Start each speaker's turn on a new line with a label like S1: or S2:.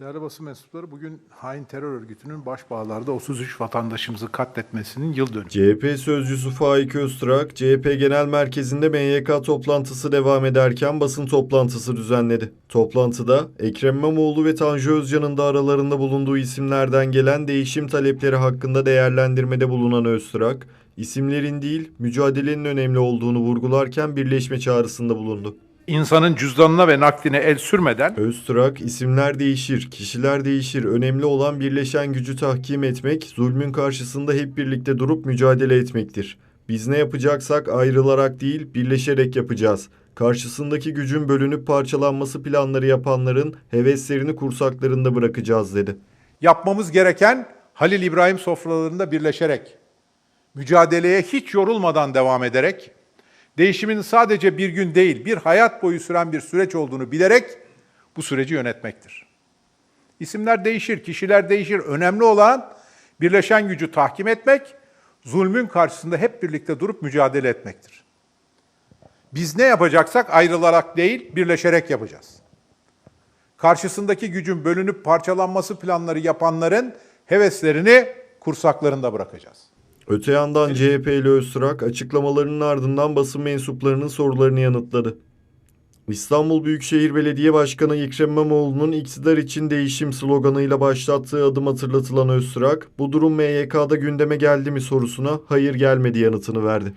S1: Değerli basın mensupları bugün hain terör örgütünün Başbağlar'da 33 vatandaşımızı katletmesinin yıl dönümü.
S2: CHP sözcüsü Faik Öztürk, CHP Genel Merkezi'nde MYK toplantısı devam ederken basın toplantısı düzenledi. Toplantıda Ekrem İmamoğlu ve Tanju Özcan'ın da aralarında bulunduğu isimlerden gelen değişim talepleri hakkında değerlendirmede bulunan Öztürk, isimlerin değil mücadelenin önemli olduğunu vurgularken birleşme çağrısında bulundu.
S1: İnsanın cüzdanına ve nakdine el sürmeden
S2: Öztürk, isimler değişir, kişiler değişir. Önemli olan birleşen gücü tahkim etmek, zulmün karşısında hep birlikte durup mücadele etmektir. Biz ne yapacaksak ayrılarak değil, birleşerek yapacağız. Karşısındaki gücün bölünüp parçalanması planları yapanların heveslerini kursaklarında bırakacağız dedi.
S1: yapmamız gereken Halil İbrahim sofralarında birleşerek, mücadeleye hiç yorulmadan devam ederek, değişimin sadece bir gün değil, bir hayat boyu süren bir süreç olduğunu bilerek bu süreci yönetmektir. İsimler değişir, kişiler değişir. Önemli olan birleşen gücü tahkim etmek, zulmün karşısında hep birlikte durup mücadele etmektir. Biz ne yapacaksak ayrılarak değil, birleşerek yapacağız. Karşısındaki gücün bölünüp parçalanması planları yapanların heveslerini kursaklarında bırakacağız.
S2: Öte yandan CHP'li Öztürk açıklamalarının ardından basın mensuplarının sorularını yanıtladı. İstanbul Büyükşehir Belediye Başkanı Ekrem İmamoğlu'nun iktidar için değişim sloganıyla başlattığı adım hatırlatılan Öztürk, bu durum MYK'da gündeme geldi mi sorusuna hayır gelmedi yanıtını verdi.